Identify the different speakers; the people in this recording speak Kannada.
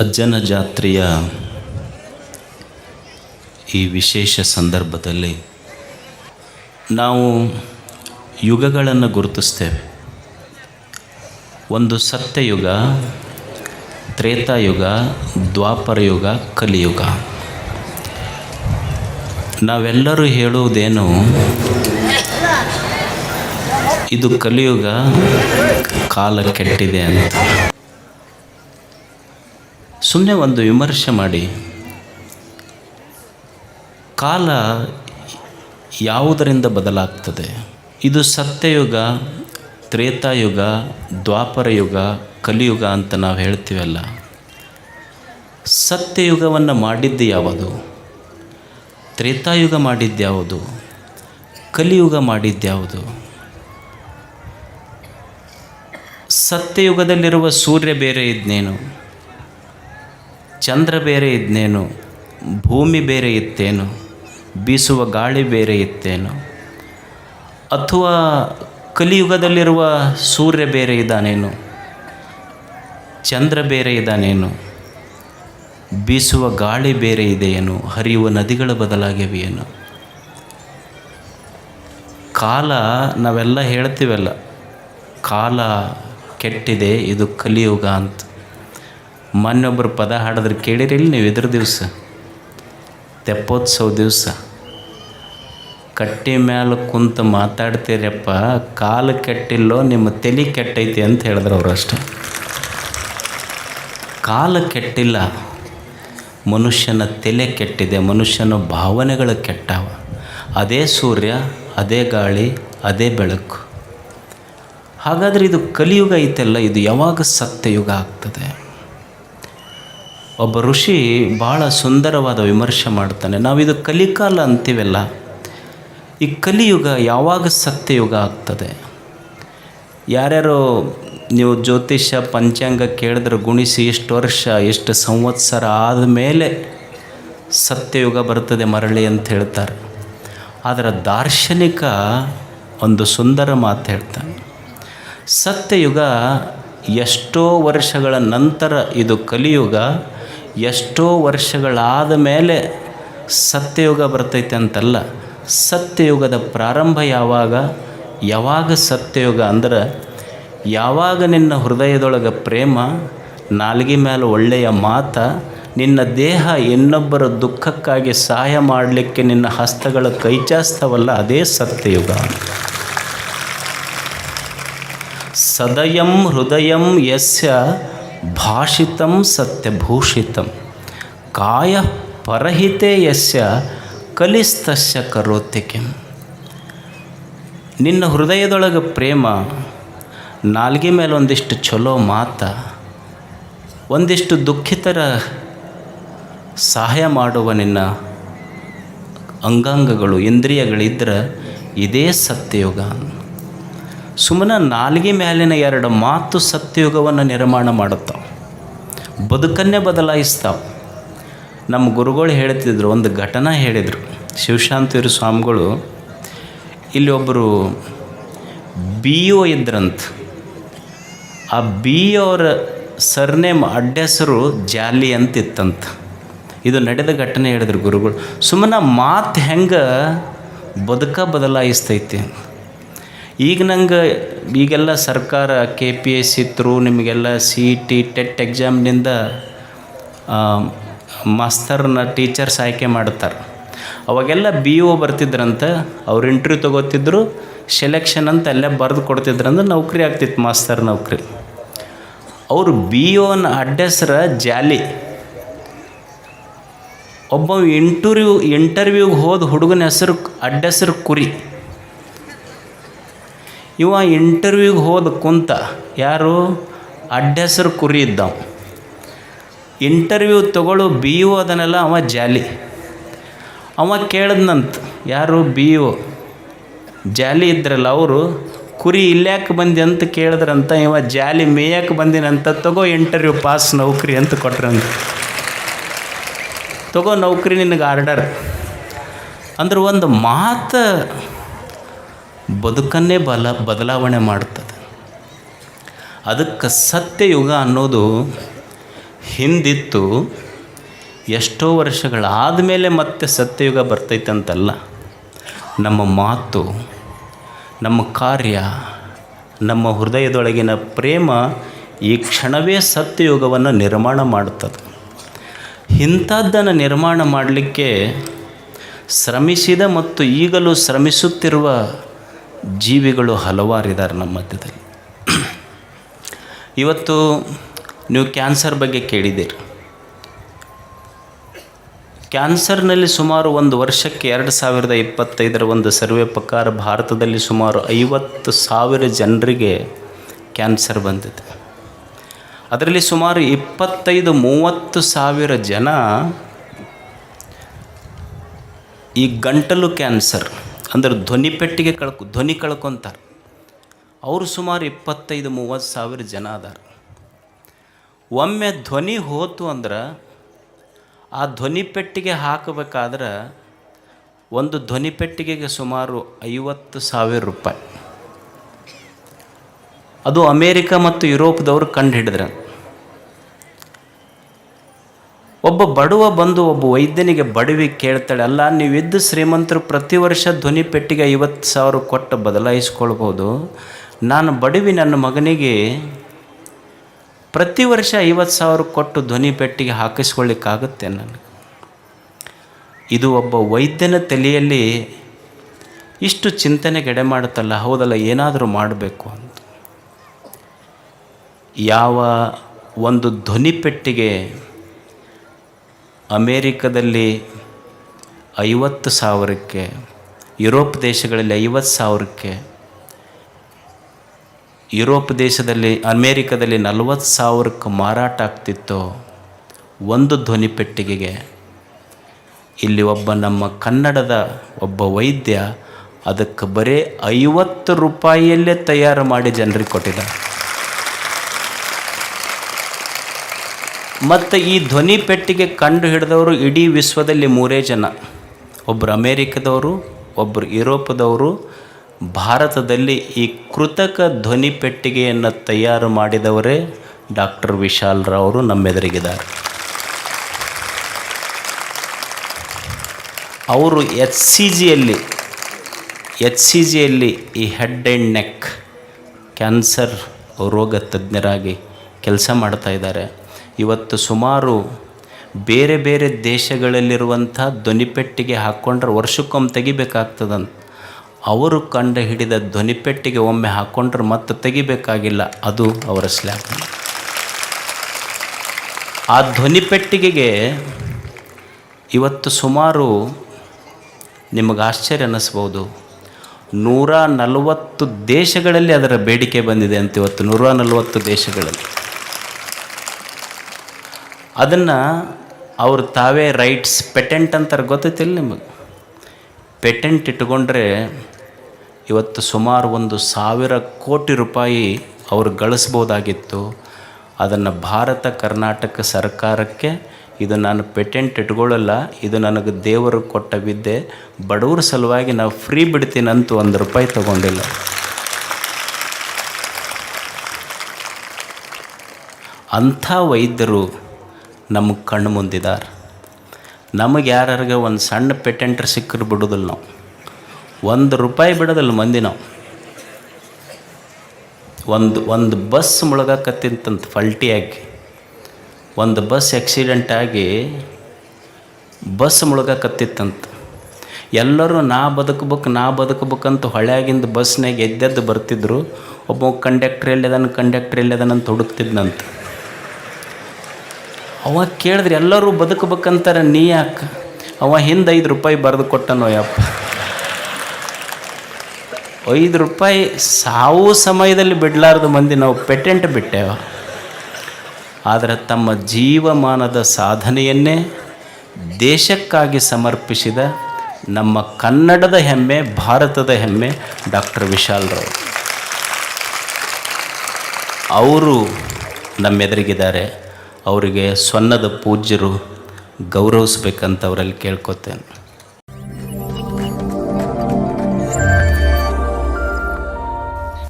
Speaker 1: ಅಜ್ಜನ ಜಾತ್ರೆಯ ಈ ವಿಶೇಷ ಸಂದರ್ಭದಲ್ಲಿ ನಾವು ಯುಗಗಳನ್ನು ಗುರುತಿಸ್ತೇವೆ. ಒಂದು ಸತ್ಯಯುಗ, ತ್ರೇತಾಯುಗ, ದ್ವಾಪರಯುಗ, ಕಲಿಯುಗ. ನಾವೆಲ್ಲರೂ ಹೇಳುವುದೇನು? ಇದು ಕಲಿಯುಗ ಕಾಲ ಕೆಟ್ಟಿದೆ ಅಂತ. ಸುಮ್ಮನೆ ಒಂದು ವಿಮರ್ಶೆ ಮಾಡಿ. ಕಾಲ ಯಾವುದರಿಂದ ಬದಲಾಗ್ತದೆ? ಇದು ಸತ್ಯಯುಗ, ತ್ರೇತಾಯುಗ, ದ್ವಾಪರಯುಗ, ಕಲಿಯುಗ ಅಂತ ನಾವು ಹೇಳ್ತೀವಲ್ಲ. ಸತ್ಯಯುಗವನ್ನು ಮಾಡಿದ್ದು ಯಾವುದು? ತ್ರೇತಾಯುಗ ಮಾಡಿದ್ದ್ಯಾವುದು ಕಲಿಯುಗ ಮಾಡಿದ್ದ್ಯಾವುದು ಸತ್ಯಯುಗದಲ್ಲಿರುವ ಸೂರ್ಯ ಬೇರೆ ಇದ್ನೇನು? ಚಂದ್ರ ಬೇರೆ ಇದ್ನೇನು, ಭೂಮಿ ಬೇರೆ ಇತ್ತೇನು, ಬೀಸುವ ಗಾಳಿ ಬೇರೆ ಇತ್ತೇನು, ಅಥವಾ ಕಲಿಯುಗದಲ್ಲಿರುವ ಸೂರ್ಯ ಬೇರೆ ಇದ್ದಾನೇನು, ಚಂದ್ರ ಬೇರೆ ಇದ್ದಾನೇನು, ಬೀಸುವ ಗಾಳಿ ಬೇರೆ ಇದೆಯೇನು, ಹರಿಯುವ ನದಿಗಳ ಬದಲಾಗಿವೆಯೇನು. ಕಾಲ ನಾವೆಲ್ಲ ಹೇಳ್ತೀವಲ್ಲ, ಕಾಲ ಕೆಟ್ಟಿದೆ, ಇದು ಕಲಿಯುಗ ಅಂತ. ಮೊನ್ನೊಬ್ಬರು ಪದ ಹಾಡಿದ್ರೆ ಕೇಳಿರಿಲ್ಲ ನೀವು ಇದ್ರ ದಿವಸ. ತೆಪ್ಪೋತ್ಸವ ದಿವಸ. ಕಟ್ಟಿ ಮ್ಯಾಲೆ ಕುಂತು ಮಾತಾಡ್ತೀರಪ್ಪ, ಕಾಲು ಕೆಟ್ಟಿಲ್ಲೋ ನಿಮ್ಮ ತಲೆ ಕೆಟ್ಟೈತಿ ಅಂತ ಹೇಳಿದ್ರು ಅವರು ಅಷ್ಟೆ. ಕಾಲು ಕೆಟ್ಟಿಲ್ಲ, ಮನುಷ್ಯನ ತಲೆ ಕೆಟ್ಟಿದೆ, ಮನುಷ್ಯನ ಭಾವನೆಗಳು ಕೆಟ್ಟಾವ. ಅದೇ ಸೂರ್ಯ, ಅದೇ ಗಾಳಿ, ಅದೇ ಬೆಳಕು. ಹಾಗಾದರೆ ಇದು ಕಲಿಯುಗ ಐತೆಲ್ಲ, ಇದು ಯಾವಾಗ ಸತ್ಯಯುಗ ಆಗ್ತದೆ? ಒಬ್ಬ ಋಷಿ ಭಾಳ ಸುಂದರವಾದ ವಿಮರ್ಶೆ ಮಾಡ್ತಾನೆ. ನಾವಿದು ಕಲಿಕಾಲ ಅಂತೀವಲ್ಲ, ಈ ಕಲಿಯುಗ ಯಾವಾಗ ಸತ್ಯಯುಗ ಆಗ್ತದೆ? ಯಾರ್ಯಾರು ನೀವು ಜ್ಯೋತಿಷ್ಯ, ಪಂಚಾಂಗ ಕೇಳಿದ್ರೆ ಗುಣಿಸಿ ಎಷ್ಟು ವರ್ಷ, ಎಷ್ಟು ಸಂವತ್ಸರ ಆದಮೇಲೆ ಸತ್ಯಯುಗ ಬರ್ತದೆ ಮರಳಿ ಅಂತ ಹೇಳ್ತಾರೆ. ಆದರೆ ದಾರ್ಶನಿಕ ಒಂದು ಸುಂದರ ಮಾತು ಹೇಳ್ತಾನೆ. ಸತ್ಯಯುಗ ಎಷ್ಟೋ ವರ್ಷಗಳ ನಂತರ ಇದು ಕಲಿಯುಗ ಎಷ್ಟೋ ವರ್ಷಗಳಾದ ಮೇಲೆ ಸತ್ಯಯುಗ ಬರ್ತೈತೆ ಅಂತಲ್ಲ, ಸತ್ಯಯುಗದ ಪ್ರಾರಂಭ ಯಾವಾಗ? ಯಾವಾಗ ಸತ್ಯಯುಗ ಅಂದ್ರೆ, ಯಾವಾಗ ನಿನ್ನ ಹೃದಯದೊಳಗೆ ಪ್ರೇಮ, ನಾಲ್ಗೆ ಮೇಲೆ ಒಳ್ಳೆಯ ಮಾತ, ನಿನ್ನ ದೇಹ ಇನ್ನೊಬ್ಬರ ದುಃಖಕ್ಕಾಗಿ ಸಹಾಯ ಮಾಡಲಿಕ್ಕೆ ನಿನ್ನ ಹಸ್ತಗಳ ಕೈಚಾಸ್ತವಲ್ಲ, ಅದೇ ಸತ್ಯಯುಗ. ಸದಯಂ ಹೃದಯಂ ಯಸ್ಯ ಭಾಷಿತಂ ಸತ್ಯಭೂಷಿತಂ. ಕಾಯ ಪರಹಿತೆ ಯಸ್ಯ ಕಲಿಸ್ತಸ್ಯ ಕರೋತಿ ಕಿಂ ನಿನ್ನ ಹೃದಯದೊಳಗೆ ಪ್ರೇಮ, ನಾಲ್ಗೆ ಮೇಲೆ ಒಂದಿಷ್ಟು ಚಲೋ ಮಾತ, ಒಂದಿಷ್ಟು ದುಃಖಿತರ ಸಹಾಯ ಮಾಡುವ ನಿನ್ನ ಅಂಗಾಂಗಗಳು, ಇಂದ್ರಿಯಗಳಿದ್ರೆ ಇದೇ ಸತ್ಯಯುಗ. ಸುಮ್ಮನೆ ನಾಲ್ಗೆ ಮೇಲಿನ ಎರಡು ಮಾತು ಸತ್ಯಯುಗವನ್ನು ನಿರ್ಮಾಣ ಮಾಡುತ್ತಾವೆ ಬದುಕನ್ನೇ ಬದಲಾಯಿಸ್ತಾವೆ ನಮ್ಮ ಗುರುಗಳು ಹೇಳ್ತಿದ್ರು, ಒಂದು ಘಟನೆ ಹೇಳಿದರು. ಶಿವಶಾಂತಿಯವರು ಸ್ವಾಮಿಗಳು, ಇಲ್ಲಿ ಒಬ್ಬರು ಬಿ ಒ ಇದ್ರಂತ. ಆ ಬಿ ಅವರ ಸರ್ನೇಮ್ ಅಡ್ಡೆಸರು ಜಾಲಿ ಅಂತ ಇತ್ತಂತ ಇದು ನಡೆದ ಘಟನೆ ಹೇಳಿದ್ರು ಗುರುಗಳು. ಸುಮ್ಮನೆ ಮಾತು ಹೆಂಗೆ ಬದುಕ ಬದಲಾಯಿಸ್ತೈತಿ ಈಗ ನಂಗೆ ಈಗೆಲ್ಲ ಸರ್ಕಾರ K P S C through ನಿಮಗೆಲ್ಲ ಸಿ ಇ ಟಿ ಟೆಟ್ ಎಕ್ಸಾಮ್ನಿಂದ ಮಾಸ್ತರ್ನ ಟೀಚರ್ಸ್ ಆಯ್ಕೆ ಮಾಡ್ತಾರೆ. ಅವಾಗೆಲ್ಲ ಬಿ ಒ ಬರ್ತಿದ್ರಂತೆ, ಅವ್ರು ಇಂಟ್ರ್ಯೂ ತೊಗೋತಿದ್ರು ಸೆಲೆಕ್ಷನ್ ಅಂತ ಅಲ್ಲೇ ಬರೆದು ಕೊಡ್ತಿದ್ರಂದ್ರೆ ನೌಕರಿ ಆಗ್ತಿತ್ತು ಮಾಸ್ತರ್ ನೌಕರಿ. ಅವರು ಬಿ ಒನ ಅಡ್ಡೆಸ್ರ ಜಾಲಿ. ಒಬ್ಬ ಇಂಟರ್ವ್ಯೂ ಇಂಟರ್ವ್ಯೂಗೆ ಹೋದ ಹುಡುಗನ ಹೆಸರು, ಅಡ್ಡೆಸರು ಕುರಿ. ಇವ ಇಂಟರ್ವ್ಯೂಗೆ ಹೋದ ಕುಂತ ಯಾರು? ಅಡ್ಡೆಸರು ಕುರಿ ಇದ್ದವ. ಇಂಟರ್ವ್ಯೂ ತಗೊಳ್ಳೋ ಬಿ ಒ ಅದನ್ನೆಲ್ಲ ಅವ ಜಾಲಿ. ಅವ ಕೇಳಿದ್ನಂತ, ಯಾರು ಬಿ ಒ ಜಾಲಿ ಇದ್ರಲ್ಲ ಅವರು, ಕುರಿ ಇಲ್ಯಾಕೆ ಬಂದಿ? ಅಂತ ಕೇಳಿದ್ರಂತ, ಇವ ಜಾಲಿ ಮೇಯಕ್ಕೆ ಬಂದಿನಂತ, ತಗೋ ಇಂಟರ್ವ್ಯೂ ಪಾಸ್ ನೌಕರಿ ಅಂತ ಕೊಟ್ರಂತ. ತಗೋ ನೌಕರಿ ನಿನಗೆ ಆರ್ಡರ್ ಅಂದ್ರೆ ಒಂದು ಮಾತು ಬದುಕನ್ನೇ ಬಲ, ಬದಲಾವಣೆ ಮಾಡ್ತದೆ ಅದಕ್ಕೆ ಸತ್ಯಯುಗ ಅನ್ನೋದು ಹಿಂದಿತ್ತು. ಎಷ್ಟೋ ವರ್ಷಗಳಾದ ಮೇಲೆ ಮತ್ತೆ ಸತ್ಯಯುಗ ಬರ್ತೈತಂತಲ್ಲ. ನಮ್ಮ ಮಾತು, ನಮ್ಮ ಕಾರ್ಯ, ನಮ್ಮ ಹೃದಯದೊಳಗಿನ ಪ್ರೇಮ ಈ ಕ್ಷಣವೇ ಸತ್ಯಯುಗವನ್ನು ನಿರ್ಮಾಣ ಮಾಡುತ್ತದೆ. ಇಂಥದ್ದನ್ನು ನಿರ್ಮಾಣ ಮಾಡಲಿಕ್ಕೆ ಶ್ರಮಿಸಿದ ಮತ್ತು ಈಗಲೂ ಶ್ರಮಿಸುತ್ತಿರುವ ಜೀವಿಗಳು ಹಲವಾರಿದ್ದಾರೆ ನಮ್ಮ ಮಧ್ಯದಲ್ಲಿ. ಇವತ್ತು ನೀವು ಕ್ಯಾನ್ಸರ್ ಬಗ್ಗೆ ಕೇಳಿದ್ದೀರಿ. ಕ್ಯಾನ್ಸರ್ನಲ್ಲಿ ಸುಮಾರು ಒಂದು ವರ್ಷಕ್ಕೆ ಎರಡು ಸಾವಿರದ ಇಪ್ಪತ್ತೈದರ ಒಂದು ಸರ್ವೆ ಪ್ರಕಾರ ಭಾರತದಲ್ಲಿ ಸುಮಾರು ಐವತ್ತು ಸಾವಿರ ಜನರಿಗೆ ಕ್ಯಾನ್ಸರ್ ಬಂದಿದೆ. ಅದರಲ್ಲಿ ಸುಮಾರು ಇಪ್ಪತ್ತೈದು, ಮೂವತ್ತು ಸಾವಿರ ಜನ ಈ ಗಂಟಲು ಕ್ಯಾನ್ಸರ್. ಅಂದ್ರೆ ಧ್ವನಿ ಪೆಟ್ಟಿಗೆ ಕಳ್ಕೊ, ಧ್ವನಿ ಕಳ್ಕೊತಾರೆ. ಅವರು ಸುಮಾರು ಇಪ್ಪತ್ತೈದು, ಮೂವತ್ತು ಸಾವಿರ ಜನ ಅದಾರ. ಒಮ್ಮೆ ಧ್ವನಿ ಹೋತು ಅಂದ್ರೆ ಆ ಧ್ವನಿ ಪೆಟ್ಟಿಗೆ ಹಾಕಬೇಕಾದ್ರೆ ಒಂದು ಧ್ವನಿ ಪೆಟ್ಟಿಗೆಗೆ ಸುಮಾರು ಐವತ್ತು ಸಾವಿರ ರೂಪಾಯಿ. ಅದು ಅಮೇರಿಕ ಮತ್ತು ಯುರೋಪ್ದವರು ಕಂಡು ಹಿಡಿದ್ರೆ ಒಬ್ಬ ಬಡವ ಬಂದು ಒಬ್ಬ ವೈದ್ಯನಿಗೆ ಬಡವಿ ಕೇಳ್ತಾಳೆ, ಅಲ್ಲ, ನೀವಿದ್ದು ಶ್ರೀಮಂತರು ಪ್ರತಿ ವರ್ಷ ಧ್ವನಿ ಪೆಟ್ಟಿಗೆ ಐವತ್ತು ಸಾವಿರ ಕೊಟ್ಟು ಬದಲಾಯಿಸ್ಕೊಳ್ಬೋದು. ನಾನು ಬಡವಿ ನನ್ನ ಮಗನಿಗೆ ಪ್ರತಿ ವರ್ಷ ಐವತ್ತು ಸಾವಿರ ಕೊಟ್ಟು ಧ್ವನಿ ಪೆಟ್ಟಿಗೆ ಹಾಕಿಸ್ಕೊಳ್ಳಿಕ್ಕಾಗುತ್ತೆ ನನಗೆ. ಇದು ಒಬ್ಬ ವೈದ್ಯನ ತಲೆಯಲ್ಲಿ ಇಷ್ಟು ಚಿಂತನೆಗೆಡೆ ಮಾಡುತ್ತಲ್ಲ, ಹೌದಲ್ಲ, ಏನಾದರೂ ಮಾಡಬೇಕು ಅಂತ. ಯಾವ ಒಂದು ಧ್ವನಿ ಪೆಟ್ಟಿಗೆ ಅಮೇರಿಕದಲ್ಲಿ ಐವತ್ತು ಸಾವಿರಕ್ಕೆ, ಯುರೋಪ್ ದೇಶಗಳಲ್ಲಿ ಐವತ್ತು ಸಾವಿರಕ್ಕೆ, ಯುರೋಪ್ ದೇಶದಲ್ಲಿ, ಅಮೇರಿಕದಲ್ಲಿ ನಲವತ್ತು ಸಾವಿರಕ್ಕೆ ಮಾರಾಟ ಆಗ್ತಿತ್ತು, ಒಂದು ಧ್ವನಿ ಪೆಟ್ಟಿಗೆಗೆ. ಇಲ್ಲಿ ಒಬ್ಬ ನಮ್ಮ ಕನ್ನಡದ ಒಬ್ಬ ವೈದ್ಯ ಅದಕ್ಕೆ ಬರೀ ಐವತ್ತು ರೂಪಾಯಿಯಲ್ಲೇ ತಯಾರು ಮಾಡಿ ಜನರಿಗೆ ಕೊಟ್ಟಿದ್ದಾರೆ ಮತ್ತು ಈ ಧ್ವನಿ ಪೆಟ್ಟಿಗೆ ಕಂಡು ಹಿಡಿದವರು ಇಡೀ ವಿಶ್ವದಲ್ಲಿ ಮೂರೇ ಜನ. ಒಬ್ಬರು ಅಮೇರಿಕದವರು ಒಬ್ಬರು ಯುರೋಪದವರು. ಭಾರತದಲ್ಲಿ ಈ ಕೃತಕ ಧ್ವನಿ ಪೆಟ್ಟಿಗೆಯನ್ನು ತಯಾರು ಮಾಡಿದವರೇ ಡಾಕ್ಟರ್ ವಿಶಾಲ್ ರಾವರು ನಮ್ಮೆದುರಿಗಿದ್ದಾರೆ. ಅವರು ಎಚ್ ಸಿ ಜಿಯಲ್ಲಿ, ಎಚ್ ಸಿ ಜಿಯಲ್ಲಿ ಈ ಹೆಡ್ ಆ್ಯಂಡ್ ನೆಕ್ ಕ್ಯಾನ್ಸರ್ ರೋಗ ತಜ್ಞರಾಗಿ ಕೆಲಸ ಮಾಡ್ತಾ ಇದ್ದಾರೆ. ಇವತ್ತು ಸುಮಾರು ಬೇರೆ ಬೇರೆ ದೇಶಗಳಲ್ಲಿರುವಂಥ ಧ್ವನಿಪೆಟ್ಟಿಗೆ ಹಾಕ್ಕೊಂಡ್ರೆ ವರ್ಷಕ್ಕೊಮ್ಮೆ ತೆಗಿಬೇಕಾಗ್ತದಂತ. ಅವರು ಕಂಡು ಹಿಡಿದ ಧ್ವನಿಪೆಟ್ಟಿಗೆ ಒಮ್ಮೆ ಹಾಕ್ಕೊಂಡ್ರೆ ಮತ್ತೆ ತೆಗಿಬೇಕಾಗಿಲ್ಲ. ಅದು ಅವರ ಸ್ಲ್ಯಾಬ್ ಆ ಧ್ವನಿಪೆಟ್ಟಿಗೆಗೆ ಇವತ್ತು ಸುಮಾರು ನಿಮಗೆ ಆಶ್ಚರ್ಯ ಅನ್ನಿಸ್ಬೋದು. ನೂರ ನಲವತ್ತು ದೇಶಗಳಲ್ಲಿ ಅದರ ಬೇಡಿಕೆ ಬಂದಿದೆ ಅಂತ ಇವತ್ತು ನೂರ ನಲವತ್ತು ದೇಶಗಳಲ್ಲಿ. ಅದನ್ನು ಅವ್ರು ತಾವೇ ರೈಟ್ಸ್ ಪೆಟೆಂಟ್ ಅಂತಾರೆ ಗೊತ್ತೈತಿಲ್ಲ ನಿಮಗೆ? ಪೆಟೆಂಟ್ ಇಟ್ಕೊಂಡ್ರೆ ಇವತ್ತು ಸುಮಾರು ಒಂದು ಸಾವಿರ ಕೋಟಿ ರೂಪಾಯಿ ಅವರು ಗಳಿಸ್ಬೋದಾಗಿತ್ತು. ಅದನ್ನು ಭಾರತ ಕರ್ನಾಟಕ ಸರ್ಕಾರಕ್ಕೆ ಇದು ನಾನು ಪೇಟೆಂಟ್ ಇಟ್ಕೊಳ್ಳಲ್ಲ, ಇದು ನನಗೆ ದೇವರು ಕೊಟ್ಟ ವಿದ್ಯೆ, ಬಡವ್ರ ಸಲುವಾಗಿ ನಾವು ಫ್ರೀ ಬಿಡ್ತೀನಂತೂ ಒಂದು ರೂಪಾಯಿ ತಗೊಂಡಿಲ್ಲ. ಅಂಥ ವೈದ್ಯರು ನಮಗೆ ಕಣ್ಣು ಮುಂದಿದ್ದಾರೆ ನಮಗೆ ಯಾರ್ಯಾರಿಗೆ ಒಂದು ಸಣ್ಣ ಪೇಟೆಂಟ್ರ್ ಸಿಕ್ಕರು ಬಿಡೋದಿಲ್ಲ ನಾವು. ಒಂದು ರೂಪಾಯಿ ಬಿಡೋದಿಲ್ಲ ಮಂದಿ ನಾವು. ಒಂದು ಒಂದು ಬಸ್ ಮುಳುಗಕತ್ತಿತ್ತಂತ ಫಲ್ಟಿಯಾಗಿ ಒಂದು ಬಸ್ ಆಕ್ಸಿಡೆಂಟ್ ಆಗಿ ಬಸ್ ಮುಳುಗಕತ್ತಿತ್ತಂತ. ಎಲ್ಲರೂ ನಾ ಬದುಕಬೇಕು, ನಾ ಬದುಕಬೇಕಂತ ಹೊಳ್ಯಾಗಿಂದ ಬಸ್ನಾಗ ಎದ್ದೆದ್ದು ಬರ್ತಿದ್ರು ಒಬ್ಬ ಕಂಡಕ್ಟ್ರ್ ಎಲ್ಲಿದಾನ ಕಂಡಕ್ಟ್ರ್ ಎಲ್ಲಿದಾನಂತ ಹುಡುಕ್ತಿದ್ನಂತ. ಅವ ಕೇಳಿದ್ರೆ ಎಲ್ಲರೂ ಬದುಕಬೇಕಂತಾರೆ ನೀ ಯಾಕೆ? ಅವ ಹಿಂದೆ ಐದು ರೂಪಾಯಿ ಬರೆದು ಕೊಟ್ಟನೋ ಯಪ್ಪ. ಐದು ರೂಪಾಯಿ ಸಾವು ಸಮಯದಲ್ಲಿ ಬಿಡಲಾರ್ದು ಮಂದಿ ನಾವು ಪೆಟೆಂಟ್ ಬಿಟ್ಟೇವ. ಆದರೆ ತಮ್ಮ ಜೀವಮಾನದ ಸಾಧನೆಯನ್ನೇ ದೇಶಕ್ಕಾಗಿ ಸಮರ್ಪಿಸಿದ ನಮ್ಮ ಕನ್ನಡದ ಹೆಮ್ಮೆ, ಭಾರತದ ಹೆಮ್ಮೆ ಡಾಕ್ಟರ್ ವಿಶಾಲ್ರವರು ಅವರು ನಮ್ಮೆದುರಿಗಿದ್ದಾರೆ. ಅವರಿಗೆ ಸ್ವನ್ನದ ಪೂಜ್ಯರು ಗೌರವಿಸ್ಬೇಕಂತ ಅವರಲ್ಲಿ ಕೇಳ್ಕೊತೇನೆ.